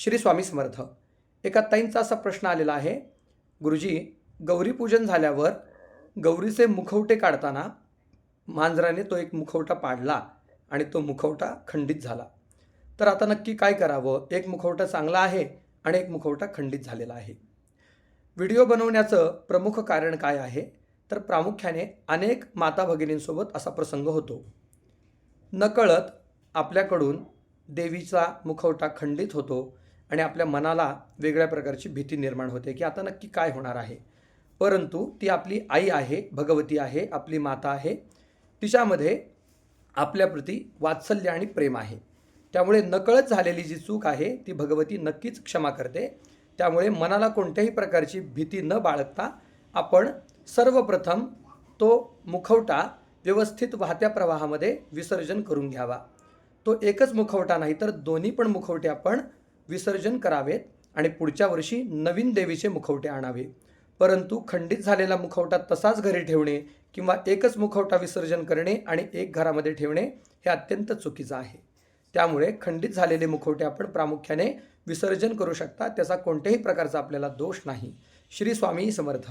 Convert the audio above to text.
श्री स्वामी समर्थ. एका ताईंचा असा प्रश्न आलेला आहे. गुरुजी गौरीपूजन झाल्यावर गौरीचे मुखवटे काढताना मांजराने तो एक मुखवटा पाडला आणि तो मुखवटा खंडित झाला. तर आता नक्की काय करावं? एक मुखवटा चांगला आहे आणि एक मुखवटा खंडित झालेला आहे. व्हिडिओ बनवण्याचं प्रमुख कारण काय आहे? तर प्रामुख्याने अनेक माता भगिनींसोबत असा प्रसंग होतो. नकळत आपल्याकडून देवीचा मुखवटा खंडित होतो. आणि आपल्या मनाला वेगळ्या प्रकारची भीती निर्माण होते की आता नक्की काय होणार आहे. परंतु ती आपली आई आहे भगवती आहे आपली माता आहे. तिच्यामध्ये आपल्याप्रती वात्सल्य आणि प्रेम आहे. त्यामुळे नकळत झालेली जी चूक आहे ती भगवती नक्कीच क्षमा करते. त्यामुळे मनाला कोणत्याही प्रकारची भीती न बाळगता आपण सर्वप्रथम तो मुखवटा व्यवस्थित वाहत्या प्रवाहामध्ये विसर्जन करून घ्यावा. तो एकच मुखवटा नाही तर दोन्ही पण मुखवटे आपण विसर्जन करावेत आणि पुढच्या वर्षी नवीन देवीचे मुखवटे आणावे. परंतु खंडित झालेला मुखवटा तसाच घरी ठेवणे किंवा एकच मुखवटा विसर्जन करणे आणि एक घरामध्ये ठेवणे हे अत्यंत चुकीचं आहे. त्यामुळे खंडित झालेले मुखवटे आपण प्रामुख्याने विसर्जन करू शकता त्याचा कोणत्याही प्रकारचा आपल्याला दोष नाही. श्री स्वामी समर्थ.